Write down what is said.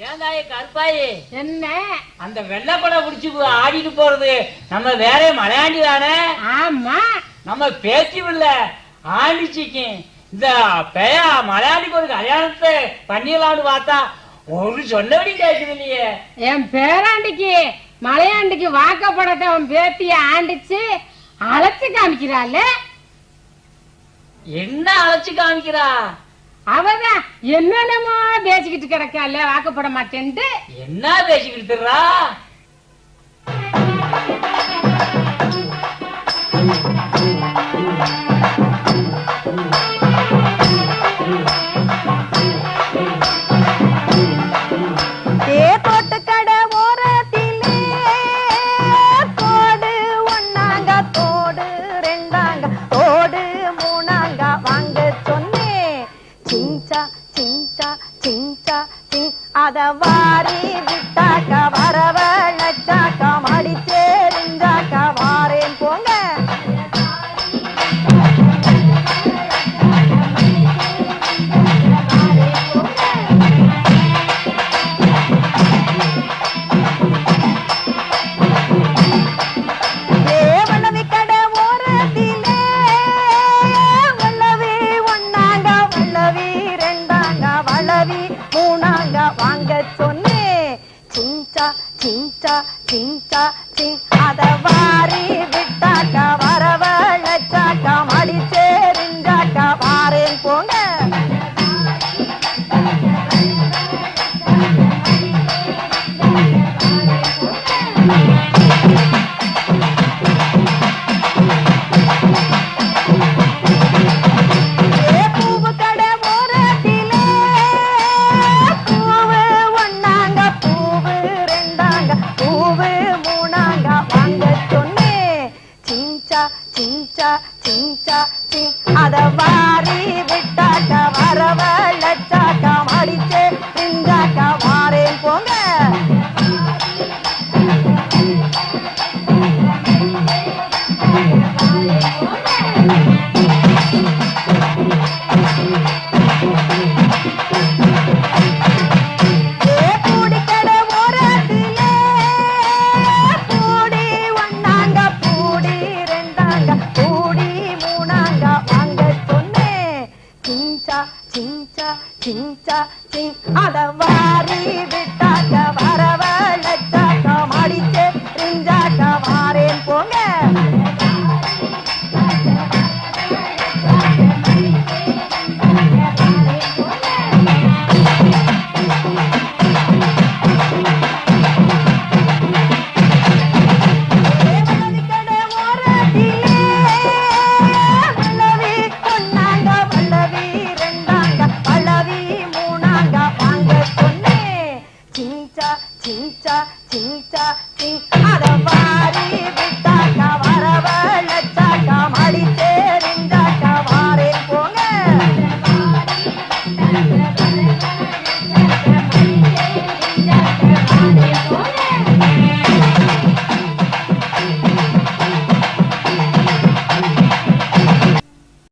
ஏந்தாயே கருப்பாயி. என்ன? அந்த வெள்ளப்பட புடிச்சு ஆடிட்டு போறது. நம்ம வேற மலையாண்டி தானே ஆமா. நம்ம பேச்சு இல்ல ஆண்டிச்சிக்கு. இந்த பெய மலையாளிக்கு ஒரு கல்யாணத்தை பண்ணிடலாம்னு பார்த்தா ஒரு சொன்னபடி கேட்குது இல்லையே. என் பேராண்டிக்கு மலையாண்டிக்கு வாக்கப்படத்தை அவன் பேத்திய ஆண்டிச்சு அழைச்சு காமிக்கிறாள். என்ன அழைச்சு காமிக்கிறா? அவதான் என்னென்னமோ பேசிக்கிட்டு கிடக்கால வாக்கப்பட மாட்டேன்ட்டு. என்ன பேசிக்கிட்டு చింత అదవారి బిట్ట చింత చింత వారి చించ చించ చించ. అడవారి చించ చించ చింగ్ అడవారి